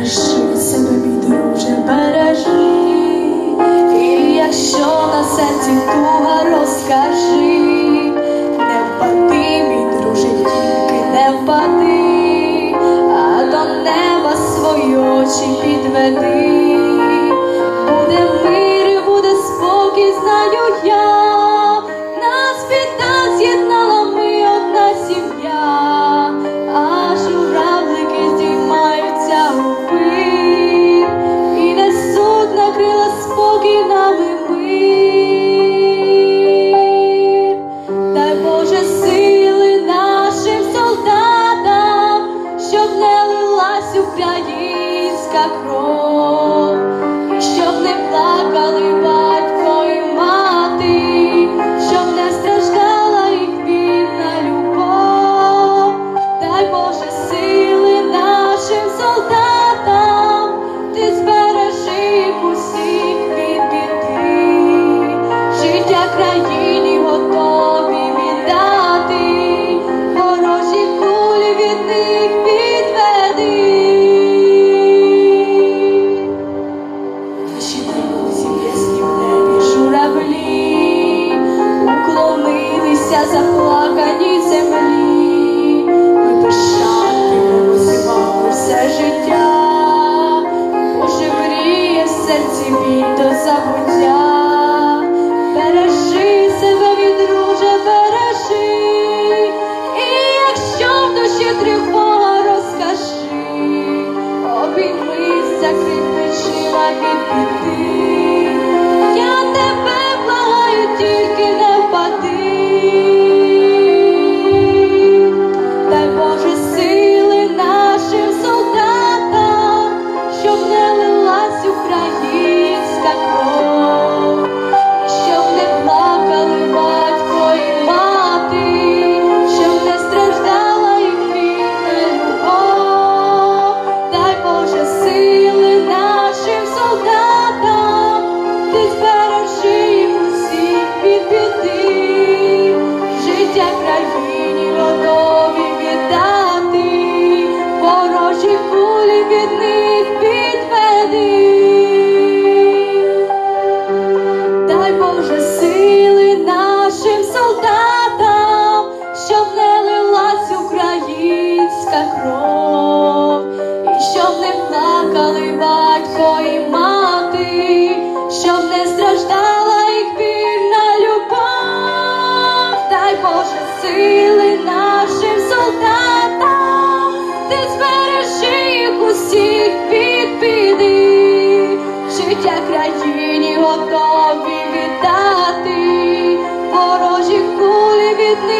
Бережи себе, мій друже, бережи, і якщо на серці туга розкажи, не впади, мій друже, тільки не впади, а до неба свої очі підведи. like it, she like it, it кров, і щоб не плакали батько і мати, щоб не страждала їх вільна любов, дай Боже сили нашим солдатам, ти збережи їх усіх під біди, життя країні готові віддати, ворожі кулі від них.